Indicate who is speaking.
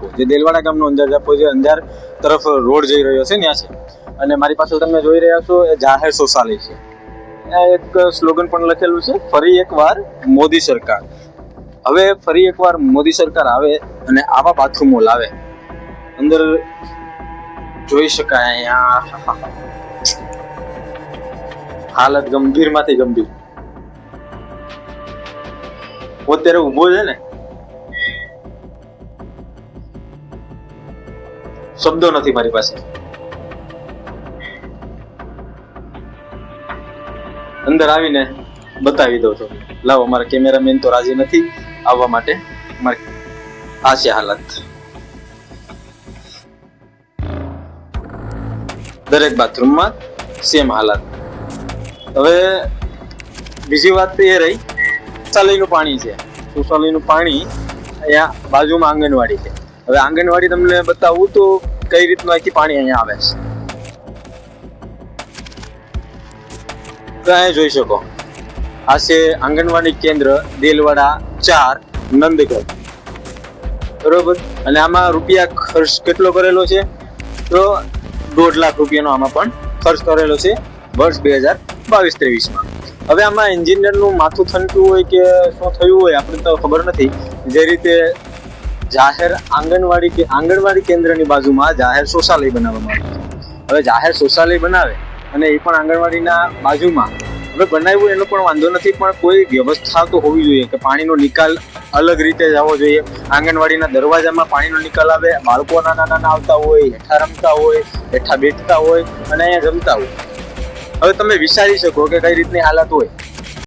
Speaker 1: Depot જે દેલવાડા ગામનો અંજાર આપો, જે અંજાર તરફ રોડ જઈ રહ્યો છે, ત્યાં છે. અને મારી પાસે તમે જોઈ રહ્યા છો, એ જાહેર શૌચાલય છે. એક સ્લોગન પણ લખેલું છે, ફરી એકવાર મોદી સરકાર. હવે ફરી એકવાર મોદી સરકાર આવે અને આવા બાથરૂમો લાવે. અંદર જોઈ શકાય અહીંયા. હાલત ગંભીરમાંથી ગંભીર. અત્યારે ઊભો છે ને શબ્દો નથી મારી પાસે. અંદર આવીને બતાવી દઉં તો લાવો, મારા કેમેરામેન તો રાજી નથી આવવા માટે. મારી આ છે હાલત. દરેક બાથરૂમમાં સેમ હાલત. હવે બીજી વાત એ રહી શૌચાલયનું પાણી છે. શૌચાલયનું પાણી અહીંયા બાજુમાં આંગણવાડી છે. હવે આંગણવાડી તમને બતાવું તો કઈ રીતનું અહીંથી પાણી અહીંયા આવે છે. તો અહીંયા જોઈ શકો. આ છે આંગણવાડી કેન્દ્ર દેલવાડા ચાર નંદગઢ. બરોબર? અને આમાં રૂપિયા ખર્ચ કેટલો કરેલો છે? તો દોઢ લાખ રૂપિયાનો આમાં પણ ખર્ચ કરેલો છે વર્ષ બે હજાર બાવીસ ત્રેવીસમાં. હવે આમાં એન્જિનિયરનું માથું થનક્યું હોય કે શું થયું હોય આપણે તો ખબર નથી. જે રીતે જાહેર આંગણવાડી કે આંગણવાડી કેન્દ્રની બાજુમાં જાહેર શૌચાલય બનાવવામાં આવ્યું હવે જાહેર શૌચાલય બનાવે અને એ પણ આંગણવાડીના બાજુમાં. હવે બનાવ્યું એનો પણ વાંધો નથી, પણ કોઈ વ્યવસ્થા તો હોવી જોઈએ કે પાણીનો નિકાલ અલગ રીતે જવો જોઈએ. આંગણવાડીના દરવાજામાં પાણીનો નિકાલ આવે, બાળકો નાના નાના આવતા હોય, હેઠા રમતા હોય, હેઠા બેઠતા હોય અને અહીંયા જમતા હોય. હવે તમે વિચારી શકો કે કઈ રીતની હાલત હોય.